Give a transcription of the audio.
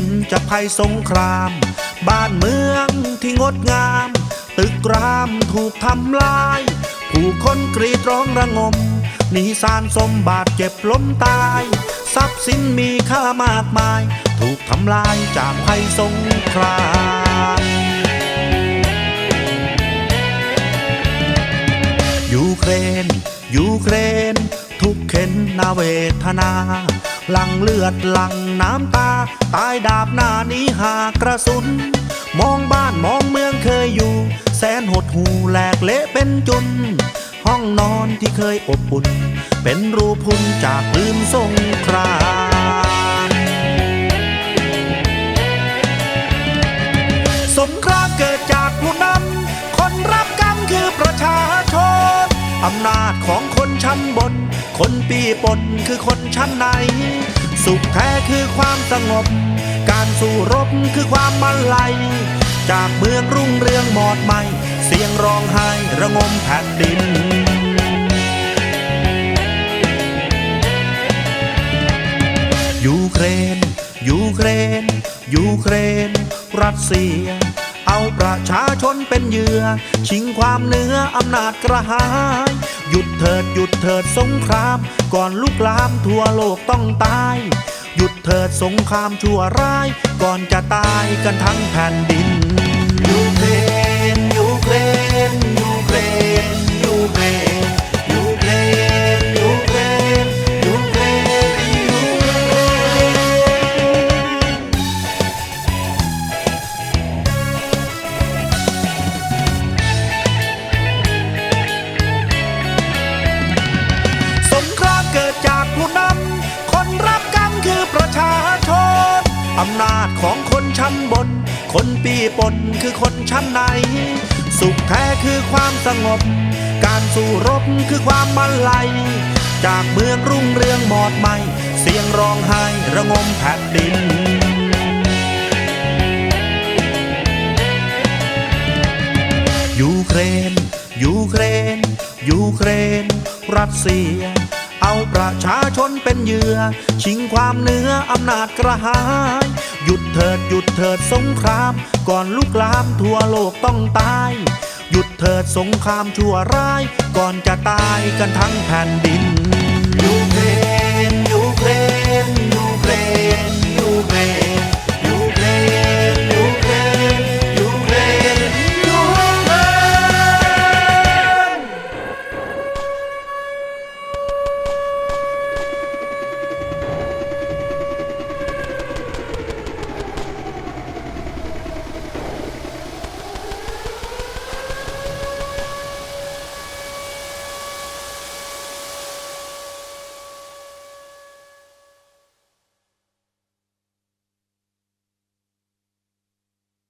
นจากภัยสงคราม บ้านเมืองที่งดงาม ตึกรามถูกทำลาย ผู้คนกรีดร้องระงมหนีสารสมบาดเจ็บล้มตาย ทรัพย์สินมีค่ามากมาย ถูกทำลายจากภัยสงครามยูเครนยูเครน ทุกเข็นนาเวทนา หลังเลือดหลังน้ำตา ตายดาบหน้านี้หากระสุน มองบ้านมองเมืองเคยอยู่ แสนหดหูแหลกเละเป็นจุน ห้องนอนที่เคยอบอุ่น เป็นรูพุนจากลืมสงครามสงครามเกิดจากผู้นำคนรับกรรมคือประชาชนอำนาจของคนชั้นบน คนปีปนคือคนชั้นในสุขแท้คือความสงบ การสู้รบคือความมันไหล จากเมืองรุ่งเรืองหมอดไหมเสียงร้องไห้ระงมแผ่นดินยูเครน ยูเครน ยูเครน รัสเซีย เอาประชาชนเป็นเหยื่อ ชิงความเหนืออำนาจกระหาย ยุดเถิดหยุดเถิดสงคราม ก่อนลุกลามทั่วโลกต้องตาย หยุดเถิดสงครามชั่วร้าย ก่อนจะตายกันทั้งแผ่นดินยูเครนยูเครนยูเครน อำนาจของคนชั้นบน คนปีปนคือคนชั้นใน สุขแท้คือความสงบ การสู้รบคือความมันไหล จากเมืองรุ่งเรืองหมอดไหมเสียงร้องไห้ระงมแผ่นดินยูเครน ยูเครน ยูเครน รัสเซีย เอาประชาชนเป็นเหยื่อ ชิงความเหนืออำนาจกระหาย หยุดเถิดหยุดเถิดสงคราม ก่อนลุกลามทั่วโลกต้องตาย หยุดเถิดสงครามชั่วร้าย ก่อนจะตายกันทั้งแผ่นดินยูเคร